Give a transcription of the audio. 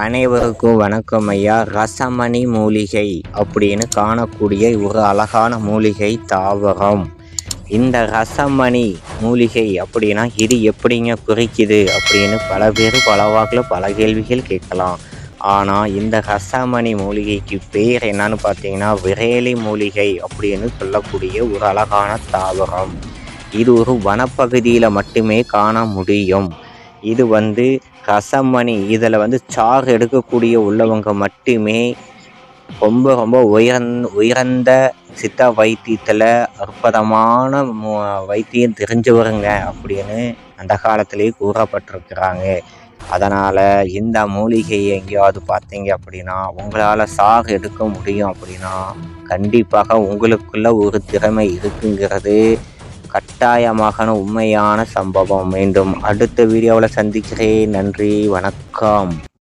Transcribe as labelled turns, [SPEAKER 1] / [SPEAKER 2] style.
[SPEAKER 1] அனைவருக்கும் வணக்கம் ஐயா. ரசமணி மூலிகை அப்படின்னு காணக்கூடிய ஒரு அழகான மூலிகை தாவரம். இந்த ரசமணி மூலிகை அப்படின்னா இது எப்படிங்க குறிக்குது அப்படின்னு பல பேர் பல வாக்கில் பல கேள்விகள் கேட்கலாம். ஆனால் இந்த ரசமணி மூலிகைக்கு பேர் என்னன்னு பார்த்தீங்கன்னா விரேலி மூலிகை அப்படின்னு சொல்லக்கூடிய ஒரு அழகான தாவரம். இது ஒரு வனப்பகுதியில் மட்டுமே காண முடியும். இது வந்து ரசமணி இதில் வந்து சார் எடுக்கக்கூடிய உள்ளவங்க மட்டுமே ரொம்ப ரொம்ப உயர்ந் உயர்ந்த சித்த வைத்தியத்தில் அற்புதமான வைத்தியம் தெரிஞ்சவருங்க அப்படின்னு அந்த காலத்திலேயே கூறப்பட்டிருக்கிறாங்க. அதனால் இந்த மூலிகையை எங்கேயாவது பார்த்தீங்க அப்படின்னா உங்களால் சாறு எடுக்க முடியும் அப்படின்னா கண்டிப்பாக உங்களுக்குள்ள ஒரு திறமை இருக்குங்கிறது கட்டாயமாக உண்மையான சம்பவம். மீண்டும் அடுத்த வீடியோவில் சந்திக்கிறேன். நன்றி. வணக்கம்.